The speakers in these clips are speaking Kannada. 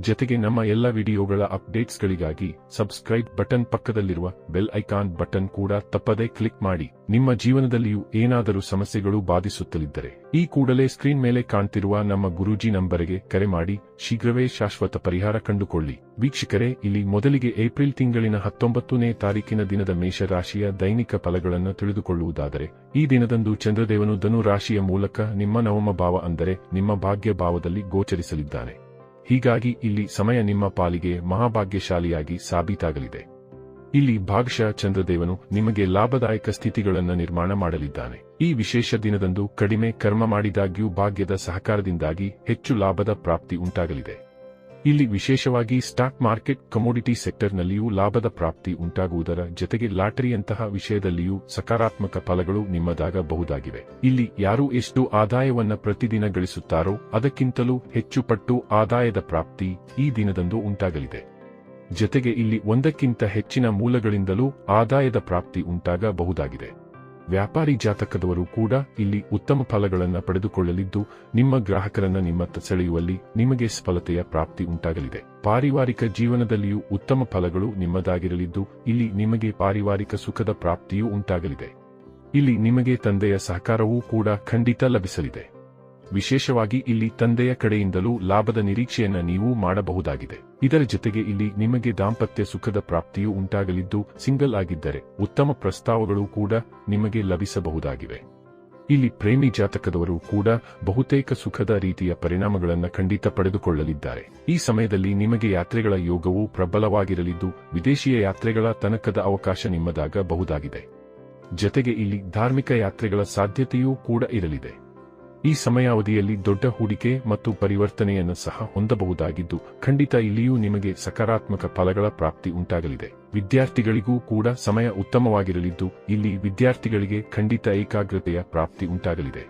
ಜತೆಗೆ ನಮ್ಮ ಎಲ್ಲ ವಿಡಿಯೋಗಳ ಅಪ್ಡೇಟ್ಸ್ಗಳಿಗಾಗಿ ಸಬ್ಸ್ಕ್ರೈಬ್ ಬಟನ್ ಪಕ್ಕದಲ್ಲಿರುವ ಬೆಲ್ ಐಕಾನ್ ಬಟನ್ ಕೂಡ ತಪ್ಪದೇ ಕ್ಲಿಕ್ ಮಾಡಿ. ನಿಮ್ಮ ಜೀವನದಲ್ಲಿಯೂ ಏನಾದರೂ ಸಮಸ್ಯೆಗಳು ಬಾಧಿಸುತ್ತಲಿದ್ದರೆ ಈ ಕೂಡಲೇ ಸ್ಕ್ರೀನ್ ಮೇಲೆ ಕಾಣ್ತಿರುವ ನಮ್ಮ ಗುರೂಜಿ ನಂಬರಿಗೆ ಕರೆ ಮಾಡಿ. ಶೀಘ್ರವೇ ಶಾಶ್ವತ ಪರಿಹಾರ ಕಂಡುಕೊಳ್ಳಿ. ವೀಕ್ಷಕರೇ, ಇಲ್ಲಿ ಮೊದಲಿಗೆ ಏಪ್ರಿಲ್ ತಿಂಗಳಿನ ಹತ್ತೊಂಬತ್ತನೇ ತಾರೀಕಿನ ದಿನದ ಮೇಷರಾಶಿಯ ದೈನಿಕ ಫಲಗಳನ್ನು ತಿಳಿದುಕೊಳ್ಳುವುದಾದರೆ, ಈ ದಿನದಂದು ಚಂದ್ರದೇವನು ಧನು ರಾಶಿಯ ಮೂಲಕ ನಿಮ್ಮ ನವಮ ಭಾವ ಅಂದರೆ ನಿಮ್ಮ ಭಾಗ್ಯ ಭಾವದಲ್ಲಿ ಗೋಚರಿಸಲಿದ್ದಾನೆ. ಹೀಗಾಗಿ ಇಲ್ಲಿ ಸಮಯ ನಿಮ್ಮ ಪಾಲಿಗೆ ಮಹಾಭಾಗ್ಯಶಾಲಿಯಾಗಿ ಸಾಬೀತಾಗಲಿದೆ. ಇಲ್ಲಿ ಭಾಗಶಃ ಚಂದ್ರದೇವನು ನಿಮಗೆ ಲಾಭದಾಯಕ ಸ್ಥಿತಿಗಳನ್ನು ನಿರ್ಮಾಣ ಮಾಡಲಿದ್ದಾನೆ. ಈ ವಿಶೇಷ ದಿನದಂದು ಕಡಿಮೆ ಕರ್ಮ ಮಾಡಿದಾಗ್ಯೂ ಭಾಗ್ಯದ ಸಹಕಾರದಿಂದಾಗಿ ಹೆಚ್ಚು ಲಾಭದ ಪ್ರಾಪ್ತಿ ಉಂಟಾಗಲಿದೆ. ಇಲ್ಲಿ ವಿಶೇಷವಾಗಿ ಸ್ಟಾಕ್ ಮಾರ್ಕೆಟ್ ಕಮೋಡಿಟಿ ಸೆಕ್ಟರ್ನಲ್ಲಿಯೂ ಲಾಭದ ಪ್ರಾಪ್ತಿ ಉಂಟಾಗುವುದರ ಜೊತೆಗೆ ಲಾಟರಿಯಂತಹ ವಿಷಯದಲ್ಲಿಯೂ ಸಕಾರಾತ್ಮಕ ಫಲಗಳು ನಿಮ್ಮದಾಗಬಹುದಾಗಿವೆ. ಇಲ್ಲಿ ಯಾರು ಎಷ್ಟು ಆದಾಯವನ್ನ ಪ್ರತಿದಿನ ಗಳಿಸುತ್ತಾರೋ ಅದಕ್ಕಿಂತಲೂ ಹೆಚ್ಚು ಪಟ್ಟು ಆದಾಯದ ಪ್ರಾಪ್ತಿ ಈ ದಿನದಂದು ಉಂಟಾಗಲಿದೆ. ಜೊತೆಗೆ ಇಲ್ಲಿ ಒಂದಕ್ಕಿಂತ ಹೆಚ್ಚಿನ ಮೂಲಗಳಿಂದಲೂ ಆದಾಯದ ಪ್ರಾಪ್ತಿ ಉಂಟಾಗಬಹುದಾಗಿದೆ. ವ್ಯಾಪಾರಿ ಜಾತಕದವರು ಕೂಡ ಇಲ್ಲಿ ಉತ್ತಮ ಫಲಗಳನ್ನು ಪಡೆದುಕೊಳ್ಳಲಿದ್ದು, ನಿಮ್ಮ ಗ್ರಾಹಕರನ್ನ ನಿಮ್ಮತ್ತ ಸೆಳೆಯುವಲ್ಲಿ ನಿಮಗೆ ಸಫಲತೆಯ ಪ್ರಾಪ್ತಿ ಉಂಟಾಗಲಿದೆ. ಪಾರಿವಾರಿಕ ಜೀವನದಲ್ಲಿಯೂ ಉತ್ತಮ ಫಲಗಳು ನಿಮ್ಮದಾಗಿರಲಿದ್ದು, ಇಲ್ಲಿ ನಿಮಗೆ ಪಾರಿವಾರಿಕ ಸುಖದ ಪ್ರಾಪ್ತಿಯೂ ಉಂಟಾಗಲಿದೆ. ಇಲ್ಲಿ ನಿಮಗೆ ತಂದೆಯ ಸಹಕಾರವೂ ಕೂಡ ಖಂಡಿತ ಲಭಿಸಲಿದೆ. ವಿಶೇಷವಾಗಿ ಇಲ್ಲಿ ತಂದೆಯ ಕಡೆಯಿಂದಲೂ ಲಾಭದ ನಿರೀಕ್ಷೆಯನ್ನ ನೀವು ಮಾಡಬಹುದಾಗಿದೆ. ಇದರ ಜೊತೆಗೆ ಇಲ್ಲಿ ನಿಮಗೆ ದಾಂಪತ್ಯ ಸುಖದ ಪ್ರಾಪ್ತಿಯೂ ಉಂಟಾಗಲಿದ್ದು, ಸಿಂಗಲ್ ಆಗಿದ್ದರೆ ಉತ್ತಮ ಪ್ರಸ್ತಾವಗಳು ಕೂಡ ನಿಮಗೆ ಲಭಿಸಬಹುದಾಗಿವೆ. ಇಲ್ಲಿ ಪ್ರೇಮಿ ಜಾತಕದವರು ಕೂಡ ಬಹುತೇಕ ಸುಖದ ರೀತಿಯ ಪರಿಣಾಮಗಳನ್ನು ಖಂಡಿತ ಪಡೆದುಕೊಳ್ಳಲಿದ್ದಾರೆ. ಈ ಸಮಯದಲ್ಲಿ ನಿಮಗೆ ಯಾತ್ರೆಗಳ ಯೋಗವು ಪ್ರಬಲವಾಗಿರಲಿದ್ದು, ವಿದೇಶೀಯ ಯಾತ್ರೆಗಳ ತನಕದ ಅವಕಾಶ ನಿಮ್ಮದಾಗಬಹುದಾಗಿದೆ. ಜತೆಗೆ ಇಲ್ಲಿ ಧಾರ್ಮಿಕ ಯಾತ್ರೆಗಳ ಸಾಧ್ಯತೆಯೂ ಕೂಡ ಇರಲಿದೆ. ಈ ಸಮಯಾವಧಿಯಲ್ಲಿ ದೊಡ್ಡ ಹೂಡಿಕೆ ಮತ್ತು ಪರಿವರ್ತನೆಯನ್ನು ಸಹ ಹೊಂದಬಹುದಾಗಿದ್ದು, ಖಂಡಿತ ಇಲ್ಲಿಯೂ ನಿಮಗೆ ಸಕಾರಾತ್ಮಕ ಫಲಗಳ ಪ್ರಾಪ್ತಿ ಉಂಟಾಗಲಿದೆ. ವಿದ್ಯಾರ್ಥಿಗಳಿಗೂ ಕೂಡ ಸಮಯ ಉತ್ತಮವಾಗಿರಲಿದ್ದು, ಇಲ್ಲಿ ವಿದ್ಯಾರ್ಥಿಗಳಿಗೆ ಖಂಡಿತ ಏಕಾಗ್ರತೆಯ ಪ್ರಾಪ್ತಿ ಉಂಟಾಗಲಿದೆ.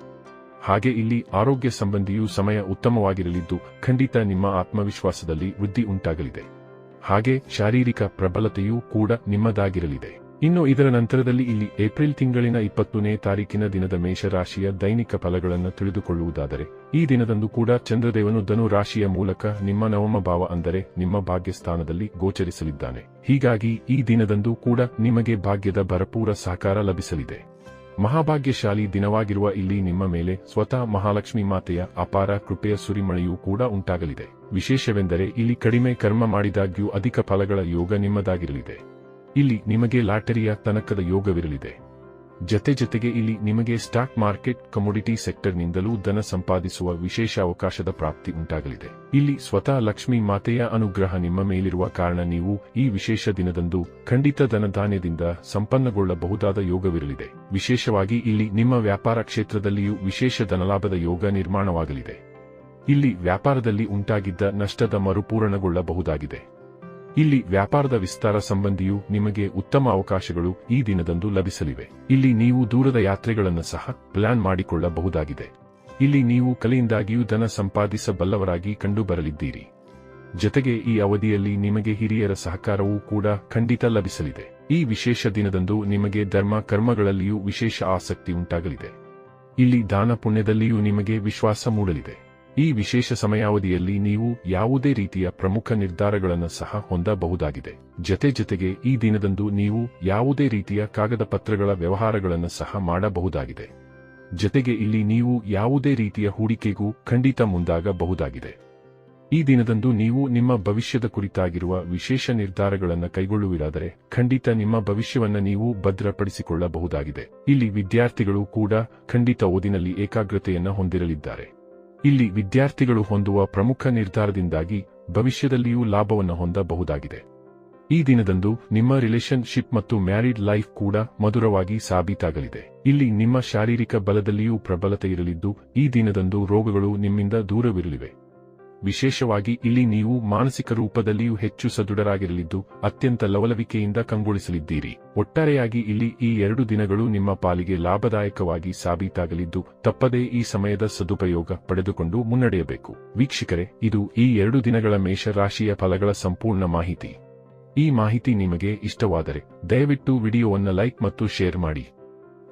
ಹಾಗೆ ಇಲ್ಲಿ ಆರೋಗ್ಯ ಸಂಬಂಧಿಯೂ ಸಮಯ ಉತ್ತಮವಾಗಿರಲಿದ್ದು, ಖಂಡಿತ ನಿಮ್ಮ ಆತ್ಮವಿಶ್ವಾಸದಲ್ಲಿ ವೃದ್ಧಿ ಉಂಟಾಗಲಿದೆ. ಹಾಗೆ ಶಾರೀರಿಕ ಪ್ರಬಲತೆಯೂ ಕೂಡ ನಿಮ್ಮದಾಗಿರಲಿದೆ. ಇನ್ನು ಇದರ ನಂತರದಲ್ಲಿ ಇಲ್ಲಿ ಏಪ್ರಿಲ್ ತಿಂಗಳಿನ ಇಪ್ಪತ್ತನೇ ತಾರೀಕಿನ ದಿನದ ಮೇಷರಾಶಿಯ ದೈನಿಕ ಫಲಗಳನ್ನು ತಿಳಿದುಕೊಳ್ಳುವುದಾದರೆ, ಈ ದಿನದಂದು ಕೂಡ ಚಂದ್ರದೇವನು ಧನು ರಾಶಿಯ ಮೂಲಕ ನಿಮ್ಮ ನವಮ ಭಾವ ಅಂದರೆ ನಿಮ್ಮ ಭಾಗ್ಯಸ್ಥಾನದಲ್ಲಿ ಗೋಚರಿಸಲಿದ್ದಾನೆ. ಹೀಗಾಗಿ ಈ ದಿನದಂದು ಕೂಡ ನಿಮಗೆ ಭಾಗ್ಯದ ಭರಪೂರ ಸಹಕಾರ ಲಭಿಸಲಿದೆ. ಮಹಾಭಾಗ್ಯಶಾಲಿ ದಿನವಾಗಿರುವ ಇಲ್ಲಿ ನಿಮ್ಮ ಮೇಲೆ ಸ್ವತಃ ಮಹಾಲಕ್ಷ್ಮಿ ಮಾತೆಯ ಅಪಾರ ಕೃಪೆಯ ಸುರಿಮಳೆಯೂ ಕೂಡ ಉಂಟಾಗಲಿದೆ. ವಿಶೇಷವೆಂದರೆ ಇಲ್ಲಿ ಕಡಿಮೆ ಕರ್ಮ ಮಾಡಿದಾಗ್ಯೂ ಅಧಿಕ ಫಲಗಳ ಯೋಗ ನಿಮ್ಮದಾಗಿರಲಿದೆ. ಇಲ್ಲಿ ನಿಮಗೆ ಲಾಟರಿಯ ತನಕದ ಯೋಗವಿರಲಿದೆ. ಜತೆ ಜತೆಗೆ ಇಲ್ಲಿ ನಿಮಗೆ ಸ್ಟಾಕ್ ಮಾರ್ಕೆಟ್, ಕಮೋಡಿಟಿ ಸೆಕ್ಟರ್ನಿಂದಲೂ ಧನ ಸಂಪಾದಿಸುವ ವಿಶೇಷ ಅವಕಾಶದ ಪ್ರಾಪ್ತಿ ಉಂಟಾಗಲಿದೆ. ಇಲ್ಲಿ ಸ್ವತಃ ಲಕ್ಷ್ಮೀ ಮಾತೆಯ ಅನುಗ್ರಹ ನಿಮ್ಮ ಮೇಲಿರುವ ಕಾರಣ ನೀವು ಈ ವಿಶೇಷ ದಿನದಂದು ಖಂಡಿತ ಧನಧಾನ್ಯದಿಂದ ಸಂಪನ್ನಗೊಳ್ಳಬಹುದಾದ ಯೋಗವಿರಲಿದೆ. ವಿಶೇಷವಾಗಿ ಇಲ್ಲಿ ನಿಮ್ಮ ವ್ಯಾಪಾರ ಕ್ಷೇತ್ರದಲ್ಲಿಯೂ ವಿಶೇಷ ಧನಲಾಭದ ಯೋಗ ನಿರ್ಮಾಣವಾಗಲಿದೆ. ಇಲ್ಲಿ ವ್ಯಾಪಾರದಲ್ಲಿ ಉಂಟಾಗಿದ್ದ ನಷ್ಟದ ಮರುಪೂರಣಗೊಳ್ಳಬಹುದಾಗಿದೆ. ಇಲ್ಲಿ ವ್ಯಾಪಾರದ ವಿಸ್ತಾರ ಸಂಬಂಧಿಯೂ ನಿಮಗೆ ಉತ್ತಮ ಅವಕಾಶಗಳು ಈ ದಿನದಂದು ಲಭಿಸಲಿವೆ. ಇಲ್ಲಿ ನೀವು ದೂರದ ಯಾತ್ರೆಗಳನ್ನು ಸಹ ಪ್ಲಾನ್ ಮಾಡಿಕೊಳ್ಳಬಹುದಾಗಿದೆ. ಇಲ್ಲಿ ನೀವು ಕಲೆಯಿಂದಾಗಿಯೂ ಧನ ಸಂಪಾದಿಸಬಲ್ಲವರಾಗಿ ಕಂಡುಬರಲಿದ್ದೀರಿ. ಜೊತೆಗೆ ಈ ಅವಧಿಯಲ್ಲಿ ನಿಮಗೆ ಹಿರಿಯರ ಸಹಕಾರವೂ ಕೂಡ ಖಂಡಿತ ಲಭಿಸಲಿದೆ. ಈ ವಿಶೇಷ ದಿನದಂದು ನಿಮಗೆ ಧರ್ಮ ಕರ್ಮಗಳಲ್ಲಿಯೂ ವಿಶೇಷ ಆಸಕ್ತಿ ಉಂಟಾಗಲಿದೆ. ಇಲ್ಲಿ ದಾನ ಪುಣ್ಯದಲ್ಲಿಯೂ ನಿಮಗೆ ವಿಶ್ವಾಸ ಮೂಡಲಿದೆ. ಈ ವಿಶೇಷ ಸಮಯಾವಧಿಯಲ್ಲಿ ನೀವು ಯಾವುದೇ ರೀತಿಯ ಪ್ರಮುಖ ನಿರ್ಧಾರಗಳನ್ನು ಸಹ ಹೊಂದಬಹುದಾಗಿದೆ. ಜತೆ ಜತೆಗೆ ಈ ದಿನದಂದು ನೀವು ಯಾವುದೇ ರೀತಿಯ ಕಾಗದ ಪತ್ರಗಳ ವ್ಯವಹಾರಗಳನ್ನು ಸಹ ಮಾಡಬಹುದಾಗಿದೆ. ಜತೆಗೆ ಇಲ್ಲಿ ನೀವು ಯಾವುದೇ ರೀತಿಯ ಹೂಡಿಕೆಗೂ ಖಂಡಿತ ಮುಂದಾಗಬಹುದಾಗಿದೆ. ಈ ದಿನದಂದು ನೀವು ನಿಮ್ಮ ಭವಿಷ್ಯದ ಕುರಿತಾಗಿರುವ ವಿಶೇಷ ನಿರ್ಧಾರಗಳನ್ನು ಕೈಗೊಳ್ಳುವಿರಾದರೆ ಖಂಡಿತ ನಿಮ್ಮ ಭವಿಷ್ಯವನ್ನು ನೀವು ಭದ್ರಪಡಿಸಿಕೊಳ್ಳಬಹುದಾಗಿದೆ. ಇಲ್ಲಿ ವಿದ್ಯಾರ್ಥಿಗಳು ಕೂಡ ಖಂಡಿತ ಓದಿನಲ್ಲಿ ಏಕಾಗ್ರತೆಯನ್ನು ಹೊಂದಿರಲಿದ್ದಾರೆ. ಇಲ್ಲಿ ವಿದ್ಯಾರ್ಥಿಗಳು ಹೊಂದುವ ಪ್ರಮುಖ ನಿರ್ಧಾರದಿಂದಾಗಿ ಭವಿಷ್ಯದಲ್ಲಿಯೂ ಲಾಭವನ್ನು ಹೊಂದಬಹುದಾಗಿದೆ. ಈ ದಿನದಂದು ನಿಮ್ಮ ರಿಲೇಶನ್ಶಿಪ್ ಮತ್ತು ಮ್ಯಾರಿಡ್ ಲೈಫ್ ಕೂಡ ಮಧುರವಾಗಿ ಸಾಬೀತಾಗಲಿದೆ. ಇಲ್ಲಿ ನಿಮ್ಮ ಶಾರೀರಿಕ ಬಲದಲ್ಲಿಯೂ ಪ್ರಬಲತೆ ಇರಲಿದ್ದು, ಈ ದಿನದಂದು ರೋಗಗಳು ನಿಮ್ಮಿಂದ ದೂರವಿರಲಿವೆ. ವಿಶೇಷವಾಗಿ ಇಲ್ಲಿ ನೀವು ಮಾನಸಿಕ ರೂಪದಲ್ಲಿಯೂ ಹೆಚ್ಚು ಸದೃಢರಾಗಿರಲಿದ್ದು, ಅತ್ಯಂತ ಲವಲವಿಕೆಯಿಂದ ಕಂಗೊಳಿಸಲಿದ್ದೀರಿ. ಒಟ್ಟಾರೆಯಾಗಿ ಇಲ್ಲಿ ಈ ಎರಡು ದಿನಗಳು ನಿಮ್ಮ ಪಾಲಿಗೆ ಲಾಭದಾಯಕವಾಗಿ ಸಾಬೀತಾಗಲಿದ್ದು, ತಪ್ಪದೇ ಈ ಸಮಯದ ಸದುಪಯೋಗ ಪಡೆದುಕೊಂಡು ಮುನ್ನಡೆಯಬೇಕು. ವೀಕ್ಷಕರೇ, ಇದು ಈ ಎರಡು ದಿನಗಳ ಮೇಷರಾಶಿಯ ಫಲಗಳ ಸಂಪೂರ್ಣ ಮಾಹಿತಿ. ಈ ಮಾಹಿತಿ ನಿಮಗೆ ಇಷ್ಟವಾದರೆ, ದಯವಿಟ್ಟು ವಿಡಿಯೋವನ್ನು ಲೈಕ್ ಮತ್ತು ಶೇರ್ ಮಾಡಿ.